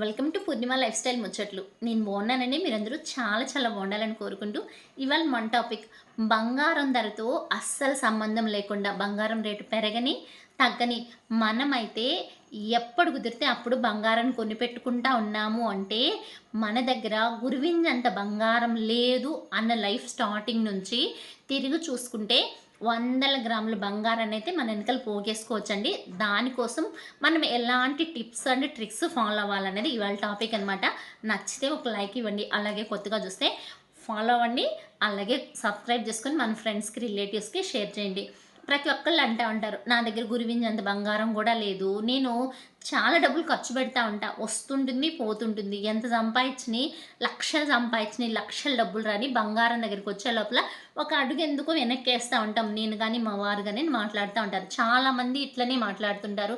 Welcome to Purnima life style ముచ్చట్లు. నేను బాగున్నానండి. మీరందరూ చాలా చాలా బాగుండాలని కోరుకుంటూ ఇవాళ మన టాపిక్ బంగారం ధరతో అస్సలు సంబంధం లేకుండా బంగారం రేటు పెరగని తగ్గని మనమైతే ఎప్పుడు కుదిరితే అప్పుడు బంగారం కొనిపెట్టుకుంటా ఉన్నాము అంటే మన దగ్గర గురువింజంత బంగారం లేదు అన్న లైఫ్ స్టార్టింగ్ నుంచి తిరిగి చూసుకుంటే వందల గ్రాముల బంగారాన్ని అయితే మన వెనకాల పోగేసుకోవచ్చండి. దానికోసం మనం ఎలాంటి టిప్స్ అండ్ ట్రిక్స్ ఫాలో అవ్వాలనేది ఇవాళ టాపిక్ అనమాట నచ్చితే ఒక లైక్ ఇవ్వండి అలాగే కొత్తగా చూస్తే ఫాలో అవ్వండి అలాగే సబ్స్క్రైబ్ చేసుకొని మన ఫ్రెండ్స్కి రిలేటివ్స్కి షేర్ చేయండి. ప్రతి ఒక్కళ్ళు అంటూ ఉంటారు నా దగ్గర గురివింజంత బంగారం కూడా లేదు నేను చాలా డబ్బులు ఖర్చు పెడతా ఉంటా వస్తుంటుంది పోతుంటుంది ఎంత సంపాదించినాయి లక్షలు సంపాదించినాయి లక్షల డబ్బులు రాని బంగారం దగ్గరికి వచ్చే లోపల ఒక అడుగు ఎందుకు వెనక్కి వేస్తూ ఉంటాం నేను కానీ మా వారు కానీ మాట్లాడుతూ ఉంటారు. చాలామంది ఇట్లనే మాట్లాడుతుంటారు.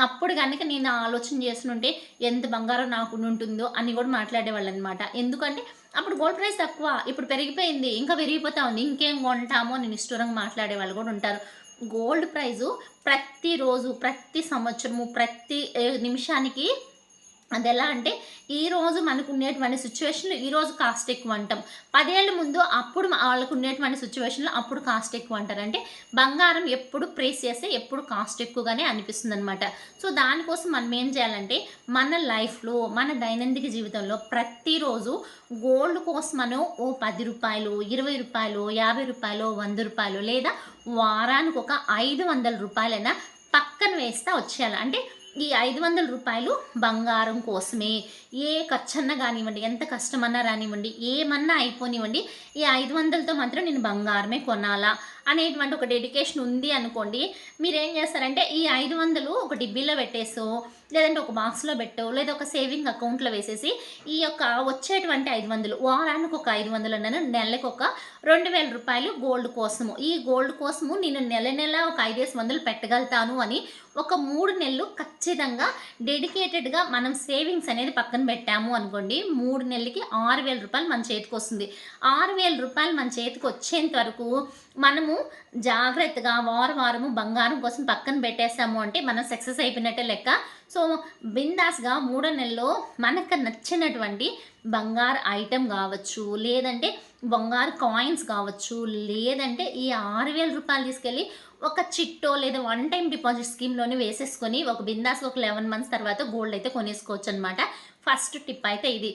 అప్పుడు కనుక నేను ఆలోచన చేస్తుంటే ఎంత బంగారం నాకు ఉంటుందో అని కూడా మాట్లాడేవాళ్ళు అనమాట ఎందుకంటే అప్పుడు గోల్డ్ ప్రైస్ తక్కువ ఇప్పుడు పెరిగిపోయింది ఇంకా పెరిగిపోతా ఉంది ఇంకేం కొంటామో నేను ఇష్టంగా మాట్లాడే వాళ్ళు కూడా ఉంటారు. గోల్డ్ ప్రైజు ప్రతిరోజు ప్రతి సంవత్సరము ప్రతి ఏ, నిమిషానికి అది ఎలా అంటే ఈరోజు మనకు ఉండేటువంటి సిచ్యువేషన్లో ఈరోజు కాస్ట్ ఎక్కువ అంటాం పదేళ్ళ ముందు అప్పుడు వాళ్ళకు ఉండేటువంటి సిచ్యువేషన్లో అప్పుడు కాస్ట్ ఎక్కువ అంటారు అంటే బంగారం ఎప్పుడు ప్రేస్ చేస్తే ఎప్పుడు కాస్ట్ ఎక్కువగానే అనిపిస్తుంది అనమాట సో దానికోసం మనం ఏం చేయాలంటే మన లైఫ్లో మన దైనందిక జీవితంలో ప్రతిరోజు గోల్డ్ కోసం మనం ఓ పది రూపాయలు ఇరవై రూపాయలు యాభై రూపాయలు వంద రూపాయలు లేదా వారానికి ఒక ఐదు వందల రూపాయలైనా పక్కన వేస్తా వచ్చేయాలి. అంటే ఈ ఐదు వందల రూపాయలు బంగారం కోసమే. ఏ ఖర్చన్నా కానివ్వండి ఎంత కష్టమన్నా రానివ్వండి ఏమన్నా అయిపోనివ్వండి ఈ ఐదు వందలతో మాత్రం నేను బంగారమే కొనాలా అనేటువంటి ఒక డెడికేషన్ ఉంది అనుకోండి. మీరు ఏం చేస్తారంటే ఈ ఐదు వందలు ఒక డిబ్బీలో పెట్టేసో లేదంటే ఒక బాక్స్లో పెట్టో లేదా ఒక సేవింగ్ అకౌంట్లో వేసేసి ఈ యొక్క వచ్చేటువంటి ఐదు వందలు వారానికి ఒక ఐదు వందలు అన్నాను నెలకు ఒక రెండు వేల రూపాయలు గోల్డ్ కోసము. ఈ గోల్డ్ కోసము నేను నెల నెల ఒక ఐదేసి వందలు పెట్టగలుగుతాను అని ఒక మూడు నెలలు ఖచ్చితంగా డెడికేటెడ్గా మనం సేవింగ్స్ అనేది పక్కన పెట్టాము అనుకోండి మూడు నెలలకి ఆరు వేల రూపాయలు మన చేతికి వస్తుంది. ఆరు వేల రూపాయలు మన చేతికి వచ్చేంత వరకు మనము జాగ్రత్తగా వారం వారము బంగారం కోసం పక్కన పెట్టేసాము అంటే మనం సక్సెస్ అయిపోయినట్టే లెక్క. సో బిందాస్గా మూడో నెలలో మనకు నచ్చినటువంటి బంగారు ఐటెం కావచ్చు లేదంటే బంగారు కాయిన్స్ కావచ్చు లేదంటే ఈ ఆరు వేల రూపాయలు తీసుకెళ్ళి ఒక చిట్టో లేదా వన్ టైం డిపాజిట్ స్కీమ్లోనే వేసేసుకొని ఒక బిందాస్ ఒక లెవెన్ మంత్స్ తర్వాత గోల్డ్ అయితే కొనేసుకోవచ్చు అనమాట ఫస్ట్ టిప్ అయితే ఇది.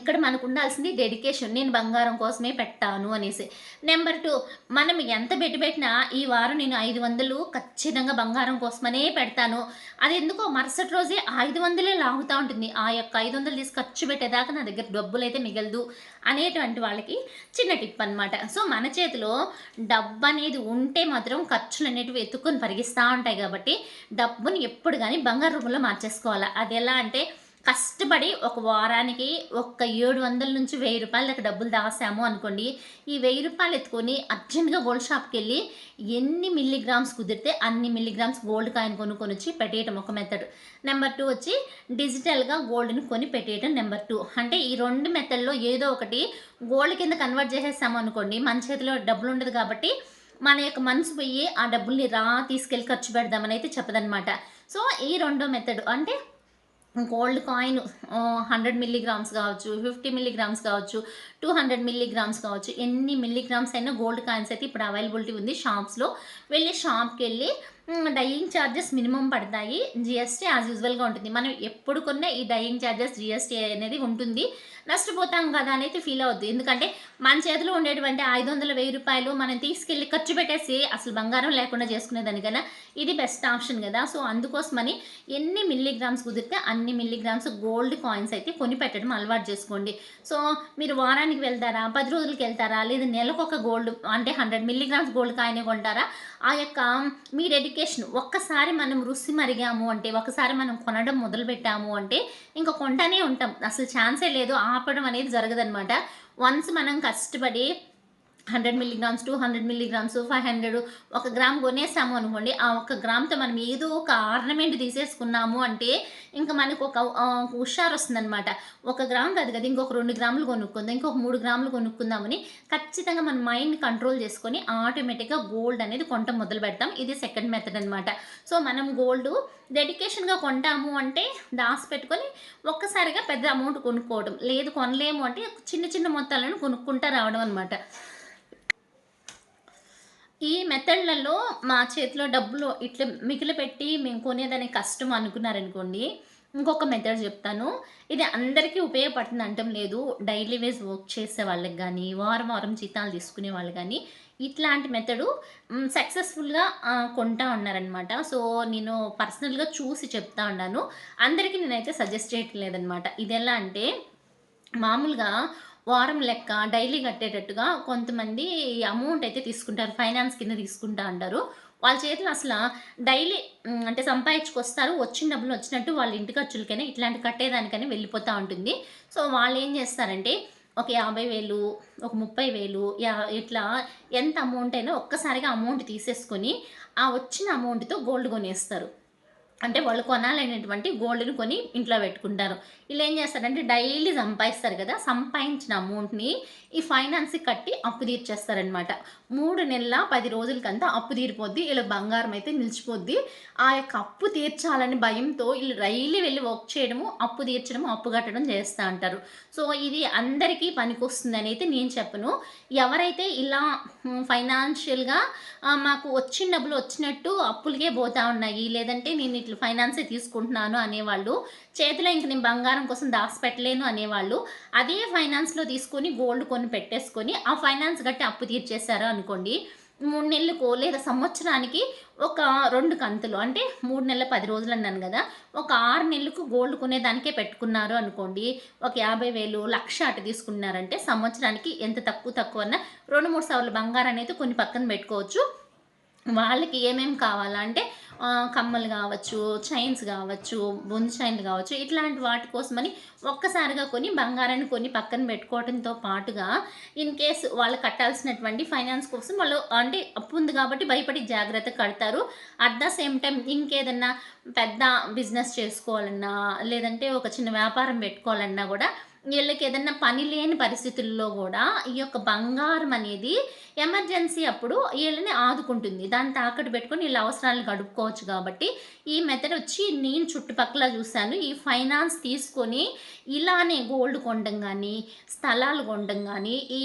ఇక్కడ మనకు ఉండాల్సింది డెడికేషన్ నేను బంగారం కోసమే పెట్టాను అనేసి. నెంబర్ టూ మనం ఎంత పెట్టి పెట్టినా ఈ వారం నేను ఐదు వందలు ఖచ్చితంగా బంగారం కోసమనే పెడతాను. అది ఎందుకో మరుసటి రోజే ఐదు వందలే లాగుతూ ఉంటుంది. ఆ యొక్క ఐదు వందలు తీసి ఖర్చు పెట్టేదాకా నా దగ్గర డబ్బులు అయితే మిగలదు అనేటువంటి వాళ్ళకి చిన్న టిప్ అనమాట సో మన చేతిలో డబ్బు అనేది ఉంటే మాత్రం ఖర్చులు అనేటివి ఎత్తుకొని పరిగిస్తూ ఉంటాయి కాబట్టి డబ్బుని ఎప్పుడు కానీ బంగారు రూపంలో మార్చేసుకోవాలి. అది ఎలా అంటే కష్టపడి ఒక వారానికి ఒక్క ఏడు వందల నుంచి వెయ్యి రూపాయల దాకా డబ్బులు దాసాము అనుకోండి. ఈ వెయ్యి రూపాయలు ఎత్తుకొని అర్జెంట్గా గోల్డ్ షాప్కి వెళ్ళి ఎన్ని మిల్లీగ్రామ్స్ కుదిరితే అన్ని మిల్లీగ్రామ్స్ గోల్డ్ కాయిన్ కొనుక్కొని వచ్చి పెట్టేయటం ఒక మెథడ్. నెంబర్ టూ వచ్చి డిజిటల్గా గోల్డ్ని కొని పెట్టేయటం నెంబర్ టూ. అంటే ఈ రెండు మెథడ్లో ఏదో ఒకటి గోల్డ్ కింద కన్వర్ట్ చేసేసాము అనుకోండి మన చేతిలో డబ్బులు ఉండదు కాబట్టి మన యొక్క మనసు పోయి ఆ డబ్బుల్ని రా తీసుకెళ్ళి ఖర్చు పెడదామని అయితే చెప్పదనమాట. సో ఈ రెండో మెథడ్ అంటే గోల్డ్ కాయిన్ హండ్రెడ్ మిల్లీగ్రామ్స్ కావచ్చు ఫిఫ్టీ మిల్లీగ్రామ్స్ కావచ్చు టూ హండ్రెడ్ మిల్లీగ్రామ్స్ కావచ్చు ఎన్ని మిల్లీగ్రామ్స్ అయినా గోల్డ్ కాయిన్స్ అయితే ఇప్పుడు అవైలబిలిటీ ఉంది షాప్స్లో. వెళ్ళి షాప్కి వెళ్ళి డయింగ్ ఛార్జెస్ మినిమం పడతాయి. జిఎస్టీ యాజ్ యూజువల్గా ఉంటుంది. మనం ఎప్పుడు కొన్నా ఈ డయింగ్ ఛార్జెస్ జిఎస్టీ అనేది ఉంటుంది. నష్టపోతాం కదా అనేది ఫీల్ అవుద్ది. ఎందుకంటే మన చేతిలో ఉండేటువంటి ఐదు వందల వెయ్యి రూపాయలు మనం తీసుకెళ్ళి ఖర్చు పెట్టేసి అసలు బంగారం లేకుండా చేసుకునేదానికన్నా ఇది బెస్ట్ ఆప్షన్ కదా. సో అందుకోసమని ఎన్ని మిల్లీగ్రామ్స్ కుదిరితే అన్ని మిల్లీగ్రామ్స్ గోల్డ్ కాయిన్స్ అయితే కొని పెట్టడం అలవాటు చేసుకోండి. సో మీరు వారానికి వెళ్తారా? పది రోజులకి వెళ్తారా? లేదా నెలకు ఒక గోల్డ్ అంటే హండ్రెడ్ మిల్లీగ్రామ్స్ గోల్డ్ కాయనే కొంటారా? ఆ యొక్క మీ డెడికేషన్ ఒక్కసారి మనం రుసి మరిగాము అంటే ఒకసారి మనం కొనడం మొదలుపెట్టాము అంటే ఇంకా కొంటానే ఉంటాం. అసలు ఛాన్సే లేదు. ఆపడం అనేది జరగదనమాట వన్స్ మనం కష్టపడి hundred milligrams two hundred milligrams five hundred ఒక గ్రామ్ కొనేసాము అనుకోండి ఆ ఒక గ్రామ్తో మనం ఏదో ఒక ఆర్నమెంట్ తీసేసుకున్నాము అంటే ఇంకా మనకు ఒక హుషారు వస్తుందన్నమాట ఒక గ్రామ్ కాదు కదా ఇంకొక రెండు గ్రాములు కొనుక్కుందాం ఇంకొక మూడు గ్రాములు కొనుక్కుందామని ఖచ్చితంగా మన మైండ్ కంట్రోల్ చేసుకొని ఆటోమేటిక్గా గోల్డ్ అనేది కొంట మొదలు పెడతాం. ఇది సెకండ్ మెథడ్ అనమాట సో మనం గోల్డ్ డెడికేషన్గా కొంటాము అంటే దాసి పెట్టుకొని ఒక్కసారిగా పెద్ద అమౌంట్ కొనుక్కోవడం లేదు కొనలేము అంటే చిన్న చిన్న మొత్తాలను కొనుక్కుంటా రావడం అనమాట ఈ మెథడ్లలో మా చేతిలో డబ్బులు ఇట్లా మిగిలి పెట్టి మేము కొనేదనే కష్టం అనుకున్నారనుకోండి ఇంకొక మెథడ్ చెప్తాను. ఇది అందరికీ ఉపయోగపడుతుంది అంటం లేదు. డైలీ వేజ్ వర్క్ చేసే వాళ్ళకి కానీ వారం వారం జీతాలు తీసుకునే వాళ్ళు కానీ ఇట్లాంటి మెథడు సక్సెస్ఫుల్గా కొంటా ఉన్నారనమాట. సో నేను పర్సనల్గా చూసి చెప్తా ఉన్నాను. అందరికీ నేనైతే సజెస్ట్ చేయట్లేదనమాట. ఇది ఎలా అంటే మామూలుగా వారం లెక్క డైలీ కట్టేటట్టుగా కొంతమంది అమౌంట్ అయితే తీసుకుంటారు ఫైనాన్స్ కింద తీసుకుంటా అంటారు. వాళ్ళ చేతిలో అసలు డైలీ అంటే సంపాదించుకొస్తారు వచ్చిన డబ్బులు వచ్చినట్టు వాళ్ళ ఇంటి ఖర్చులకైనా ఇట్లాంటి కట్టేదానికైనా వెళ్ళిపోతూ ఉంటుంది. సో వాళ్ళు ఏం చేస్తారంటే ఒక యాభై వేలు ఒక ముప్పై వేలు యా ఇట్లా ఎంత అమౌంట్ అయినా ఒక్కసారిగా అమౌంట్ తీసేసుకొని ఆ వచ్చిన అమౌంట్తో గోల్డ్ కొనేస్తారు. అంటే వాళ్ళు కొనాలనేటువంటి గోల్డ్ని కొని ఇంట్లో పెట్టుకుంటారు. వీళ్ళు ఏం చేస్తారంటే డైలీ సంపాదిస్తారు కదా సంపాదించిన అమౌంట్ని ఈ ఫైనాన్స్కి కట్టి అప్పు తీర్చేస్తారనమాట మూడు నెలల పది రోజులకంతా అప్పు తీరిపోద్ది వీళ్ళ బంగారం అయితే నిలిచిపోద్ది. ఆ యొక్క అప్పు తీర్చాలని భయంతో వీళ్ళు డైలీ వెళ్ళి వర్క్ చేయడము అప్పు తీర్చడము అప్పు కట్టడం చేస్తూ అంటారు. సో ఇది అందరికీ పనికొస్తుందని అయితే నేను చెప్పను. ఎవరైతే ఇలా ఫైనాన్షియల్గా మాకు వచ్చిన డబ్బులు వచ్చినట్టు అప్పులకే పోతా ఉన్నాయి లేదంటే నేను ఇట్లా ఫైనాన్సే తీసుకుంటున్నాను అనేవాళ్ళు చేతిలో ఇంక నేను బంగారం కోసం దాచిపెట్టలేను అనేవాళ్ళు అదే ఫైనాన్స్లో తీసుకొని గోల్డ్ కొని పెట్టేసుకొని ఆ ఫైనాన్స్ గట్టి అప్పు తీర్చేశారు అనుకోండి. మూడు నెలలకు లేదా సంవత్సరానికి ఒక రెండు కంతులు అంటే మూడు నెలల పది రోజులు అన్నాను కదా ఒక ఆరు నెలలకు గోల్డ్ కొనేదానికే పెట్టుకున్నారు అనుకోండి. ఒక యాభై వేలు లక్ష అటు తీసుకున్నారంటే సంవత్సరానికి ఎంత తక్కువ తక్కువ అన్నా రెండు మూడు సార్లు బంగారం అనేది కొన్ని పక్కన పెట్టుకోవచ్చు. వాళ్ళకి ఏమేమి కావాలంటే కమ్మలు కావచ్చు చైన్స్ కావచ్చు బొందు చైన్లు కావచ్చు ఇట్లాంటి వాటి కోసమని ఒక్కసారిగా కొని బంగారాన్ని కొని పక్కన పెట్టుకోవడంతో పాటుగా ఇన్ కేస్ వాళ్ళు కట్టాల్సినటువంటి ఫైనాన్స్ కోసం వాళ్ళు అంటే అప్పు ఉంది కాబట్టి భయపడి జాగ్రత్త కడతారు. అట్ ద సేమ్ టైం ఇంకేదన్నా పెద్ద బిజినెస్ చేసుకోవాలన్నా లేదంటే ఒక చిన్న వ్యాపారం పెట్టుకోవాలన్నా కూడా వీళ్ళకి ఏదన్నా పని లేని పరిస్థితుల్లో కూడా ఈ యొక్క బంగారం అనేది ఎమర్జెన్సీ అప్పుడు వీళ్ళని ఆదుకుంటుంది. దాన్ని తాకట్టు పెట్టుకొని వీళ్ళ అవసరాలను గడుపుకోవచ్చు కాబట్టి ఈ మెథడ్ వచ్చి నేను చుట్టుపక్కల చూశాను. ఈ ఫైనాన్స్ తీసుకొని ఇలానే గోల్డ్ కొనడం కానీ స్థలాలు కొనడం కానీ ఈ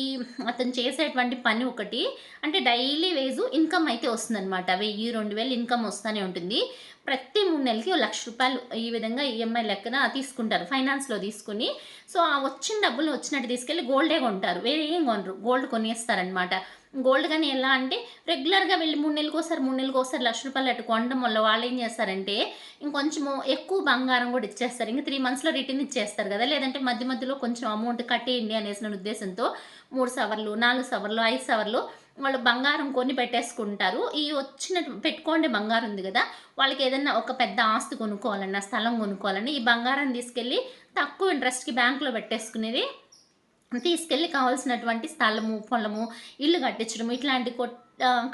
అతను చేసేటువంటి పని ఒకటి అంటే డైలీ వేజు ఇన్కమ్ అయితే వస్తుందన్నమాట. వెయ్యి రెండు వేలు ఇన్కమ్ వస్తూనే ఉంటుంది. ప్రతి మూడు నెలలకి లక్ష రూపాయలు ఈ విధంగా ఈఎంఐ లెక్కన తీసుకుంటారు. ఫైనాన్స్లో తీసుకుని. సో ఆ వచ్చిన డబ్బులు వచ్చినట్టు తీసుకెళ్ళి గోల్డే కొంటారు. వేరే ఏం కొనరు. గోల్డ్ కొనేస్తారనమాట గోల్డ్ కానీ ఎలా అంటే రెగ్యులర్గా వెళ్ళి మూడు నెలలకు ఒకసారి మూడు నెలలకు ఒకసారి లక్ష రూపాయలు అటు కొనడం వల్ల వాళ్ళు ఏం చేస్తారంటే ఇంకొంచెము ఎక్కువ బంగారం కూడా ఇచ్చేస్తారు. ఇంకా త్రీ మంత్స్లో రిటర్న్ ఇచ్చేస్తారు కదా. లేదంటే మధ్య మధ్యలో కొంచెం అమౌంట్ కట్టేయండి అనేసిన ఉద్దేశంతో మూడు సవర్లు నాలుగు సవర్లు ఐదు సవర్లు వాళ్ళు బంగారం కొని పెట్టేసుకుంటారు. ఈ వచ్చిన పెట్టుకోండి బంగారం ఉంది కదా వాళ్ళకి ఏదైనా ఒక పెద్ద ఆస్తి కొనుక్కోవాలన్నా స్థలం కొనుక్కోవాలన్నా ఈ బంగారం తీసుకెళ్ళి తక్కువ ఇంట్రెస్ట్కి బ్యాంకులో పెట్టేసుకునేది తీసుకెళ్ళి కావాల్సినటువంటి స్థలము పొలము ఇల్లు కట్టించడం ఇట్లాంటి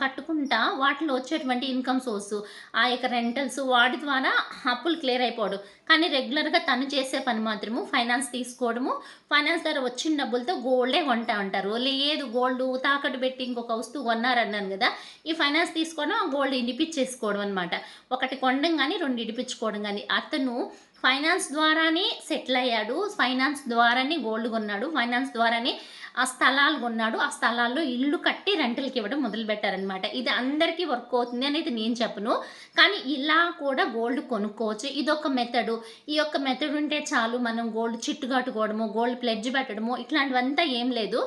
కట్టుకుంటా వాటిలో వచ్చేటువంటి ఇన్కమ్ సోర్సు ఆ యొక్క రెంటల్స్ వాటి ద్వారా అప్పులు క్లియర్ అయిపోవడం. కానీ రెగ్యులర్గా తను చేసే పని మాత్రము ఫైనాన్స్ తీసుకోవడము ఫైనాన్స్ ద్వారా వచ్చిన డబ్బులతో గోల్డే కొంటా ఉంటారు. లేదు గోల్డ్ తాకట్టు పెట్టి ఇంకొక వస్తువు కొన్నారన్నాను కదా ఈ ఫైనాన్స్ తీసుకోవడం ఆ గోల్డ్ ఇడిపించేసుకోవడం అనమాట ఒకటి కొనడం కానీ రెండు ఇడిపించుకోవడం కానీ అతను ఫైనాన్స్ ద్వారానే సెటిల్ అయ్యాడు ఫైనాన్స్ ద్వారానే గోల్డ్ కొన్నాడు ఫైనాన్స్ ద్వారానే ఆ స్థలాలు కొన్నాడు. ఆ స్థలాల్లో ఇల్లు కట్టి రెంటల్కి ఇవ్వడం మొదలుపెట్టారనమాట ఇది అందరికీ వర్క్ అవుతుంది అనేది నేను చెప్పను. కానీ ఇలా కూడా గోల్డ్ కొనుక్కోవచ్చు. ఇది ఒక మెథడ్. ఈ యొక్క మెథడ్ ఉంటే చాలు మనం గోల్డ్ చిట్టు కట్టుకోవడము గోల్డ్ ప్లెడ్జ్ పెట్టడము ఇట్లాంటివంతా ఏం లేదు.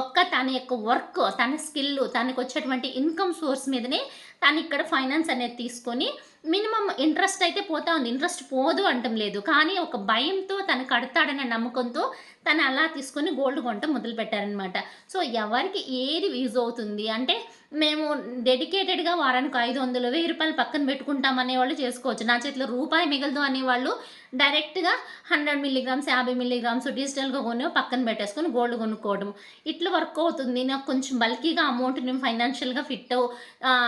ఒక్క తన యొక్క వర్క్ తన స్కిల్ తనకు వచ్చేటువంటి ఇన్కమ్ సోర్స్ మీదనే తను ఇక్కడ ఫైనాన్స్ అనేది తీసుకొని మినిమం ఇంట్రెస్ట్ అయితే పోతా ఉంది. ఇంట్రెస్ట్ పోదు అంటం లేదు. కానీ ఒక భయంతో తను కడతాడనే నమ్మకంతో తను అలా తీసుకొని గోల్డ్ కొనటం మొదలుపెట్టారనమాట సో ఎవరికి ఏది యూజ్ అవుతుంది? అంటే మేము డెడికేటెడ్గా వారానికి ఐదు వందలు వెయ్యి రూపాయలు పక్కన పెట్టుకుంటాం అనేవాళ్ళు చేసుకోవచ్చు. నా చేతిలో రూపాయి మిగలదు అనేవాళ్ళు డైరెక్ట్గా హండ్రెడ్ మిల్లీగ్రామ్స్ యాభై మిల్లీగ్రామ్స్ డిజిటల్గా కొని పక్కన పెట్టేసుకొని గోల్డ్ కొనుక్కోవడం. ఇట్లా వర్క్ అవుతుంది. నాకు కొంచెం బల్కీగా అమౌంట్ నేను ఫైనాన్షియల్గా ఫిట్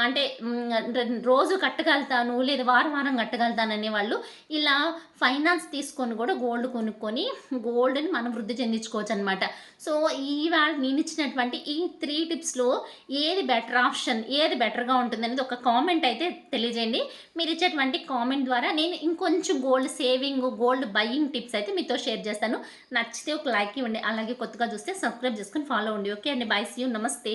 అంటే రోజు కట్టగలుగుతాను లేదా వారం వారం కట్టగలుగుతాను అనేవాళ్ళు ఇలా ఫైనాన్స్ తీసుకొని కూడా గోల్డ్ కొనుక్కొని గోల్డ్ని మనం వృద్ధి చెందించుకోవచ్చు అనమాట సో ఈవేళ నేను ఇచ్చినటువంటి ఈ త్రీ టిప్స్లో ఏది బెటర్ ఆప్షన్ ఏది బెటర్గా ఉంటుంది అనేది ఒక కామెంట్ అయితే తెలియజేయండి. మీరు ఇచ్చేటువంటి కామెంట్ ద్వారా నేను ఇంకొంచెం gold saving gold buying tips అయితే మీతో షేర్ చేస్తాను. నచ్చితే ఒక లైక్ ఇవ్వండి. అలాగే కొత్తగా చూస్తే సబ్స్క్రైబ్ చేసుకొని ఫాలో అవ్వండి. ఓకే అండి. Bye see. యూ. నమస్తే.